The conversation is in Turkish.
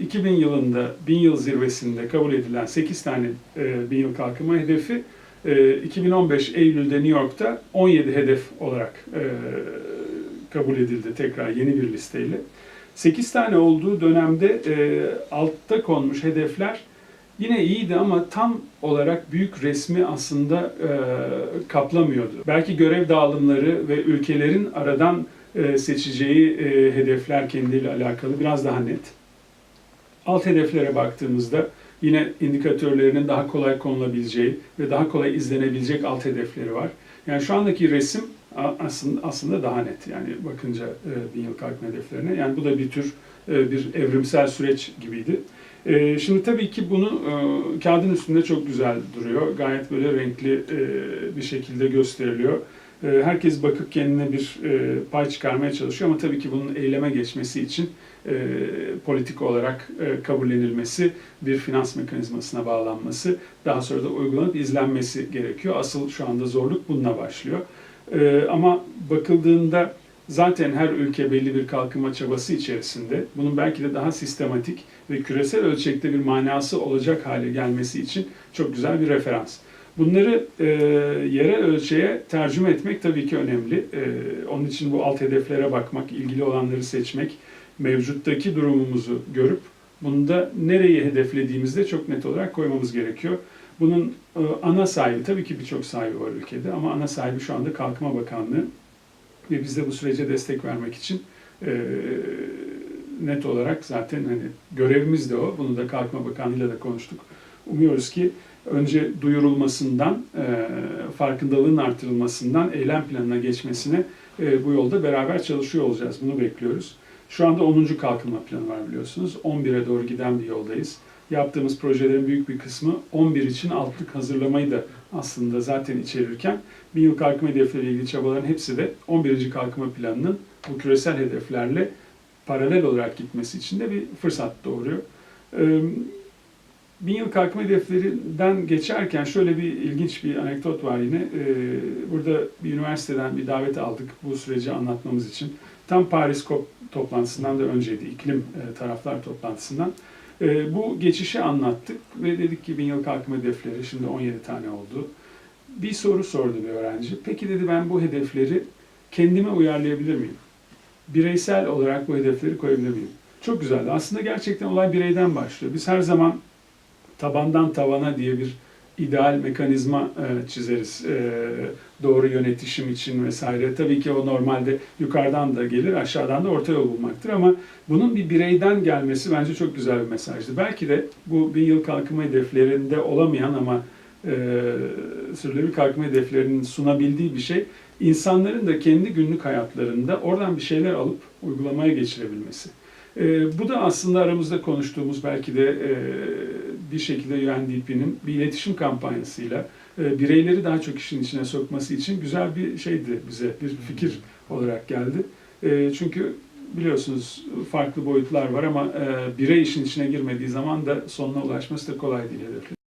2000 yılında bin yıl zirvesinde kabul edilen 8 tane e, bin yıl kalkınma hedefi e, 2015 Eylül'de New York'ta 17 hedef olarak e, kabul edildi tekrar yeni bir listeyle. 8 tane olduğu dönemde e, altta konmuş hedefler yine iyiydi ama tam olarak büyük resmi aslında e, kaplamıyordu. Belki görev dağılımları ve ülkelerin aradan e, seçeceği e, hedefler kendiyle alakalı biraz daha net. Alt hedeflere baktığımızda yine indikatörlerinin daha kolay konulabileceği ve daha kolay izlenebilecek alt hedefleri var. Yani şu andaki resim aslında aslında daha net yani bakınca e, bin yıl kalkma hedeflerine. Yani bu da bir tür e, bir evrimsel süreç gibiydi. E, Şimdi tabii ki bunu e, kağıdın üstünde çok güzel duruyor. Gayet böyle renkli e, bir şekilde gösteriliyor. E, Herkes bakıp kendine bir e, pay çıkarmaya çalışıyor ama tabii ki bunun eyleme geçmesi için e, politik olarak e, kabullenilmesi, bir finans mekanizmasına bağlanması, daha sonra da uygulanıp izlenmesi gerekiyor. Asıl şu anda zorluk bununla başlıyor. Ama bakıldığında zaten her ülke belli bir kalkınma çabası içerisinde bunun belki de daha sistematik ve küresel ölçekte bir manası olacak hale gelmesi için çok güzel bir referans. Bunları e, yerel ölçeğe tercüme etmek tabii ki önemli. E, onun için bu alt hedeflere bakmak, ilgili olanları seçmek, mevcuttaki durumumuzu görüp bunu da nereyi hedeflediğimizde çok net olarak koymamız gerekiyor. Bunun e, ana sahibi, tabii ki birçok sahibi var ülkede ama ana sahibi şu anda Kalkınma Bakanlığı ve biz de bu sürece destek vermek için e, net olarak zaten hani görevimiz de o. Bunu da Kalkınma Bakanlığı'yla da konuştuk. Umuyoruz ki önce duyurulmasından, e, farkındalığın artırılmasından eylem planına geçmesine e, bu yolda beraber çalışıyor olacağız. Bunu bekliyoruz. Şu anda 10. kalkınma planı var biliyorsunuz. 11'e doğru giden bir yoldayız. Yaptığımız projelerin büyük bir kısmı 11 için altlık hazırlamayı da aslında zaten içerirken bin yıl kalkınma hedefleriyle ilgili çabaların hepsi de 11. kalkınma planının bu küresel hedeflerle paralel olarak gitmesi için de bir fırsat doğuruyor. Ee, Bin yıl kalkınma hedeflerinden geçerken şöyle bir ilginç bir anekdot var yine. Ee, Burada bir üniversiteden bir davet aldık bu süreci anlatmamız için. Tam Paris COP toplantısından da önceydi, iklim e, taraflar toplantısından. E, Bu geçişi anlattık ve dedik ki bin yıl kalkınma hedefleri şimdi 17 tane oldu. Bir soru sordu bir öğrenci. Peki dedi ben bu hedefleri kendime uyarlayabilir miyim? Bireysel olarak bu hedefleri koyabilir miyim? Çok güzeldi. Aslında gerçekten olay bireyden başlıyor. Biz her zaman tabandan tavana diye bir ideal mekanizma e, çizeriz. E, doğru yönetişim için vesaire. Tabii ki o normalde yukarıdan da gelir, aşağıdan da orta yol bulmaktır ama bunun bir bireyden gelmesi bence çok güzel bir mesajdı. Belki de bu bin yıl kalkınma hedeflerinde olamayan ama e, sürdürülebilir kalkınma hedeflerinin sunabildiği bir şey insanların da kendi günlük hayatlarında oradan bir şeyler alıp uygulamaya geçirebilmesi. E, bu da aslında aramızda konuştuğumuz belki de e, bir şekilde UNDP'nin bir iletişim kampanyasıyla e, bireyleri daha çok işin içine sokması için güzel bir şeydi bize, bir fikir olarak geldi. E, çünkü biliyorsunuz farklı boyutlar var ama e, birey işin içine girmediği zaman da sonuna ulaşması da kolay değil hedeflerin.